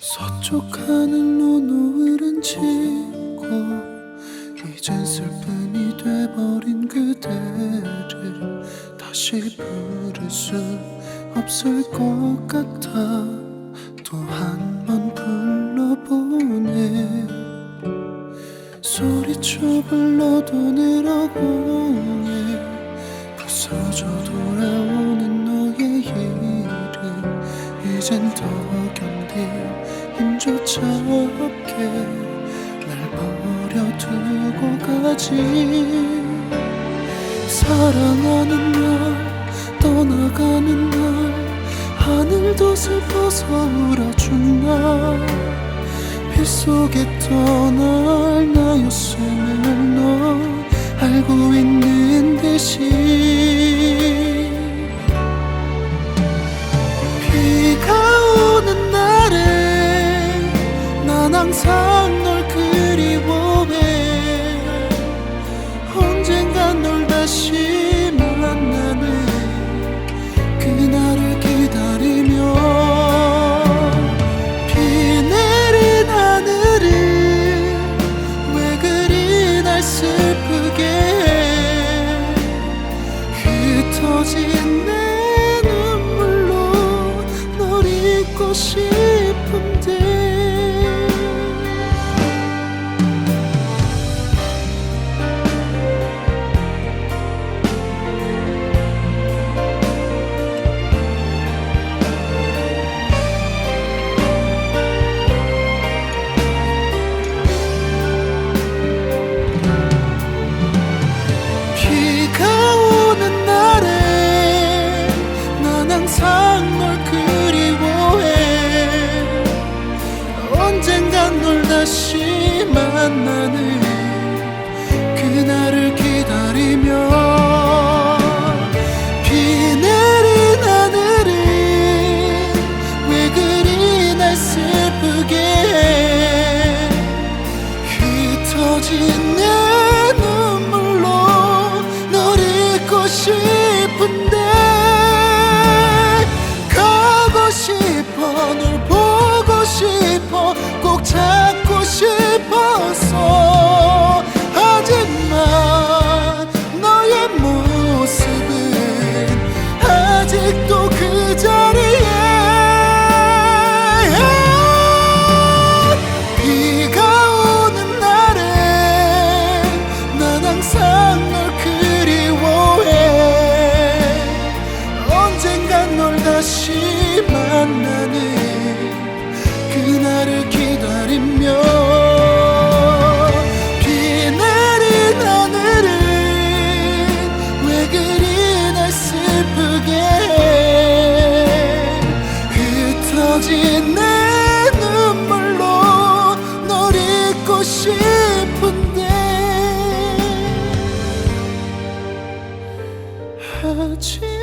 서쪽 하늘로 노을은 지고 이젠 슬픔이 돼버린 그대를 다시 부를 수 없을 것 같아. 또 한 번 불러보네 소리쳐 불러도 늘 어공해 부서져 돌 이젠 더 견딜 힘조차 없게 날 버려두고 가지. 사랑하는 날 떠나가는 날 하늘도 슬퍼서 울어준 날. 빗속에 떠날 나였음을 너 항상 널 그리워해. 언젠간 널 다시 만나는 그날을 기다리며 비 내린 하늘을 왜 그리 날 슬프게 해 흩어진 내 눈물로 널 잊고 싶 널 다시 만나는 그날을 기다리며 싶었어 하지만 너의 모습은 아직도 그 자리에. 비가 오는 날엔 난 항상 널 그리워해. 언젠가 널 다시 만나는 그날을 기다리며 싶은데 하지